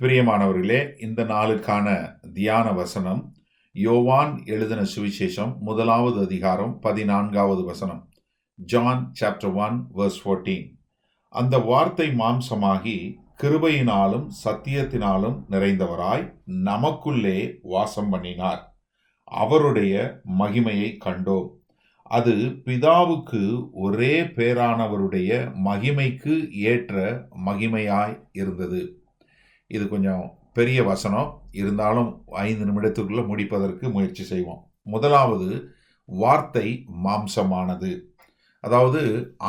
பிரியமானவர்களே இந்த நாளுக்கான தியான வசனம் யோவான் எழுதின சுவிசேஷம் முதலாவது அதிகாரம் பதினான்காவது வசனம். ஜான் சாப்டர் ஒன் வர்ஸ் 14 அந்த வார்த்தை மாம்சமாகி கிருபையினாலும் சத்தியத்தினாலும் நிறைந்தவராய் நமக்குள்ளே வாசம் பண்ணினார். அவருடைய மகிமையை கண்டோம். அது பிதாவுக்கு ஒரே பேரானவருடைய மகிமைக்கு ஏற்ற மகிமையாய் இருந்தது. இது கொஞ்சம் பெரிய வசனம். இருந்தாலும் ஐந்து நிமிடத்துக்குள்ளே முடிப்பதற்கு முயற்சி செய்வோம். முதலாவது வார்த்தை மாம்சமானது. அதாவது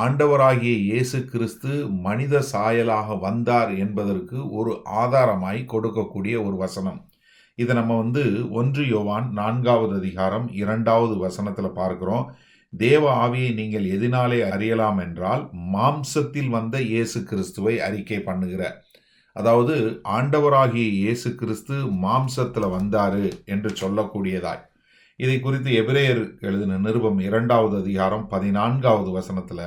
ஆண்டவராகிய இயேசு கிறிஸ்து மனித சாயலாக வந்தார் என்பதற்கு ஒரு ஆதாரமாய் கொடுக்கக்கூடிய ஒரு வசனம். இதை நம்ம வந்து ஒன்று யோவான் நான்காவது அதிகாரம் இரண்டாவது வசனத்தில் பார்க்குறோம். தேவ ஆவியை நீங்கள் எதினாலே அறியலாம் என்றால் மாம்சத்தில் வந்த இயேசு கிறிஸ்துவை அறிக்கை பண்ணுகிற அதாவது ஆண்டவராகிய இயேசு கிறிஸ்து மாம்சத்தில் வந்தாரு என்று சொல்லக்கூடியதாய். இதை குறித்து எபிரேயர் எழுதின நிருபம் இரண்டாவது அதிகாரம் பதினான்காவது வசனத்தில்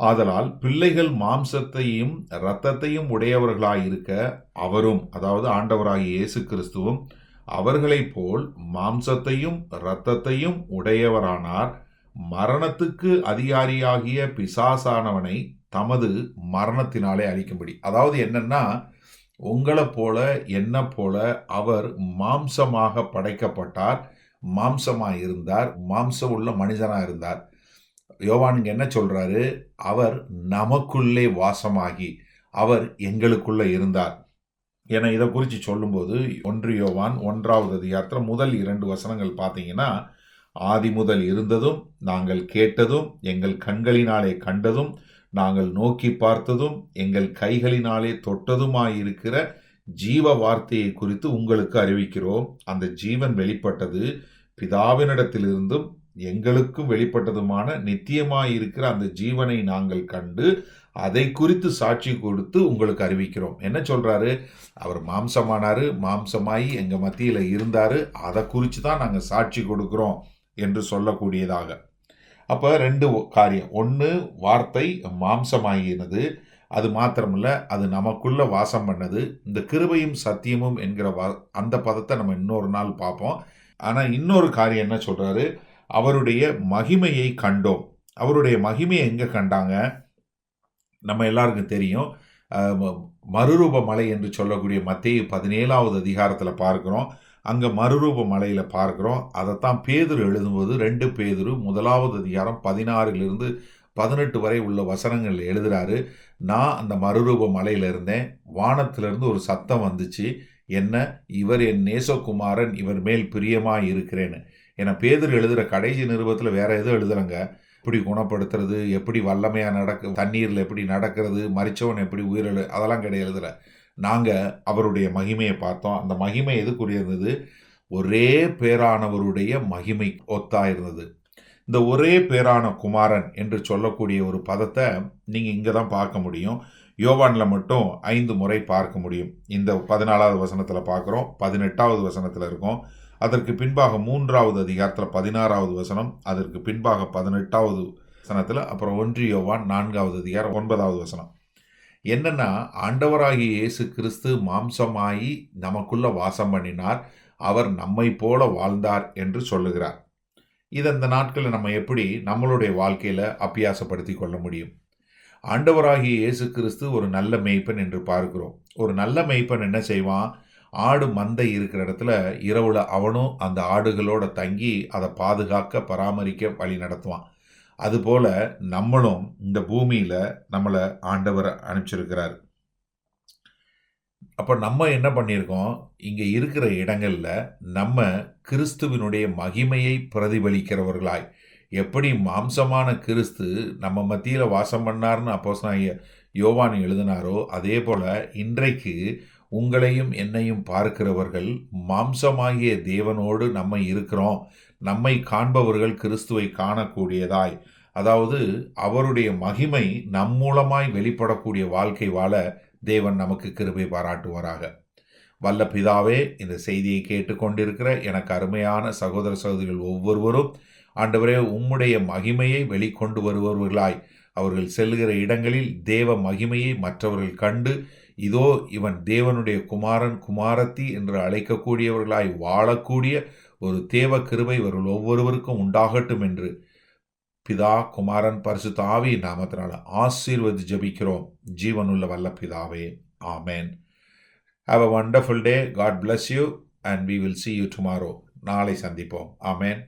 ஆதலால் பிள்ளைகள் மாம்சத்தையும் இரத்தத்தையும் உடையவர்களாயிருக்க அவரும் அதாவது ஆண்டவராகிய இயேசு கிறிஸ்துவும் அவர்களைப் போல் மாம்சத்தையும் இரத்தத்தையும் உடையவரானார். மரணத்துக்கு அதிகாரியாகிய பிசாசானவனை தமது மரணத்தினாலே அழிக்கும்படி. அதாவது என்னன்னா உங்களை போல என்ன போல அவர் மாம்சமாக படைக்கப்பட்டார் மாம்சமாக இருந்தார் மாம்சம் உள்ள மனிதனாக இருந்தார் யோவானுங்க என்ன சொல்கிறாரு அவர் நமக்குள்ளே வாசமாகி அவர் எங்களுக்குள்ளே இருந்தார். என இதை குறித்து சொல்லும்போது ஒன்று யோவான் ஒன்றாவது அதிகாரத்தில் முதல் இரண்டு வசனங்கள் பார்த்தீங்கன்னா ஆதி முதல் இருந்ததும் நாங்கள் கேட்டதும் எங்கள் கண்களினாலே கண்டதும் நாங்கள் நோக்கி பார்த்ததும் எங்கள் கைகளினாலே தொட்டதுமாயிருக்கிற ஜீவ வார்த்தையை குறித்து உங்களுக்கு அறிவிக்கிறோம். அந்த ஜீவன் வெளிப்பட்டது பிதாவினிடத்திலிருந்தும் எங்களுக்கும் வெளிப்பட்டதுமான நித்தியமாயிருக்கிற அந்த ஜீவனை நாங்கள் கண்டு அதை குறித்து சாட்சி கொடுத்து உங்களுக்கு அறிவிக்கிறோம். என்ன சொல்கிறாரு அவர் மாம்சமானாரு மாம்சமாயி எங்கள் மத்தியில் இருந்தார். அதை குறித்து தான் நாங்கள் சாட்சி கொடுக்குறோம் என்று சொல்லக்கூடியதாக. அப்போ ரெண்டு காரியம். ஒன்று வார்த்தை மாம்சமாகினது அது மாத்திரமில்ல அது நமக்குள்ள வாசம் பண்ணது. இந்த கிருபையும் சத்தியமும் என்கிற வா அந்த பதத்தை நம்ம இன்னொரு நாள் பார்ப்போம். ஆனால் இன்னொரு காரியம் என்ன சொல்கிறாரு அவருடைய மகிமையை கண்டோம். அவருடைய மகிமையை எங்கே கண்டாங்க? நம்ம எல்லாருக்கும் தெரியும். ம- மறுரூப மலை என்று சொல்லக்கூடிய மத்திய பதினேழாவது அதிகாரத்தில் பார்க்குறோம். அங்கே மறுரூப மலையில் பார்க்குறோம். அதைத்தான் பேதுரு எழுதும்போது ரெண்டு பேதுரு முதலாவது அதிகாரம் பதினாறிலிருந்து பதினெட்டு வரை உள்ள வசனங்கள் எழுதுறாரு. நான் அந்த மறுரூப மலையில் இருந்தேன். வானத்திலிருந்து ஒரு சத்தம் வந்துச்சு. என்ன? இவர் என் நேசகுமாரன். இவர் மேல் பிரியமாக இருக்கிறேன்னு. ஏன்னா பேதுரு எழுதுகிற கடைசி நிருபத்தில் வேற எதுவும் எழுதுறங்க எப்படி குணப்படுத்துறது? எப்படி வல்லமையாக நடக்க தண்ணீரில் எப்படி நடக்கிறது? மரிச்சவன் எப்படி உயிரிழு அதெல்லாம் கிடையாது எழுதுற நாங்கள் அவருடைய மகிமையை பார்த்தோம். அந்த மகிமை எதுக்குரிய இருந்தது ஒரே பேரானவருடைய மகிமை ஒத்தா இருந்தது இந்த ஒரே பேரான குமாரன் என்று சொல்லக்கூடிய ஒரு பதத்தை நீங்கள் இங்கே தான் பார்க்க முடியும். யோவானில் மட்டும் ஐந்து முறை பார்க்க முடியும். இந்த பதினாலாவது வசனத்தில் பார்க்குறோம். பதினெட்டாவது வசனத்தில் இருக்கும். அதற்கு பின்பாக மூன்றாவது அதிகாரத்தில் பதினாறாவது வசனம் அதற்கு பின்பாக பதினெட்டாவது வசனத்தில் அப்புறம் ஒன்று யோவான் நான்காவது அதிகாரம் ஒன்பதாவது வசனம். என்னன்னா ஆண்டவராகிய இயேசு கிறிஸ்து மாம்சமாயி நமக்குள்ள வாசம் பண்ணினார். அவர் நம்மை போல வாழ்ந்தார் என்று சொல்லுகிறார். இது அந்த நாட்களில் நம்ம எப்படி நம்மளுடைய வாழ்க்கையில் அபியாசப்படுத்தி கொள்ள முடியும்? ஆண்டவராகிய இயேசு கிறிஸ்து ஒரு நல்ல மெய்ப்பன் என்று பார்க்கிறோம். ஒரு நல்ல மெய்ப்பன் என்ன செய்வான்? ஆடு மந்தை இருக்கிற இடத்துல இரவுல அவனும் அந்த ஆடுகளோட தங்கி அதை பாதுகாக்க பராமரிக்க வழி நடத்துவான். அதுபோல நம்மளும் இந்த பூமியில் நம்மளை ஆண்டவர் அனுப்பிச்சிருக்கிறார். அப்போ நம்ம என்ன பண்ணியிருக்கோம்? இங்கே இருக்கிற இடங்களில் நம்ம கிறிஸ்துவினுடைய மகிமையை பிரதிபலிக்கிறவர்களாய். எப்படி மாம்சமான கிறிஸ்து நம்ம மத்தியில் வாசம் பண்ணார்னு அப்போஸ்தலனாகிய யோவான் எழுதினாரோ அதே போல் இன்றைக்கு உங்களையும் என்னையும் பார்க்கிறவர்கள் மாம்சமாகிய தேவனோடு நம்ம இருக்கிறோம். நம்மை காண்பவர்கள் கிறிஸ்துவை காணக்கூடியதாய். அதாவது அவருடைய மகிமை நம் மூலமாய் வெளிப்படக்கூடிய வாழ்க்கை வாழ தேவன் நமக்கு கிருபை பாராட்டுவாராக. வல்ல பிதாவே இந்த செய்தியை கேட்டுக்கொண்டிருக்கிற எனக்கு அருமையான சகோதர சகோதரிகள் ஒவ்வொருவரும் ஆண்டவரே உம்முடைய மகிமையை வெளிக்கொண்டு வருபவர்களாய். அவர்கள் செல்கிற இடங்களில் தேவ மகிமையை மற்றவர்கள் கண்டு இதோ இவன் தேவனுடைய குமாரன் குமாரத்தி என்று அழைக்கக்கூடியவர்களாய் வாழக்கூடிய ஒரு தேவ கிருபை இவர்கள் ஒவ்வொருவருக்கும் உண்டாகட்டும் என்று பிதா குமாரன் பரிசுத்த ஆவி நாமத்தினால் ஆசீர்வதி ஜெபிக்கிறோம். ஜீவனுள்ள வல்ல பிதாவே ஆமேன். Have a wonderful day God bless you and we will see you tomorrow நாளை சந்திப்போம். ஆமேன்.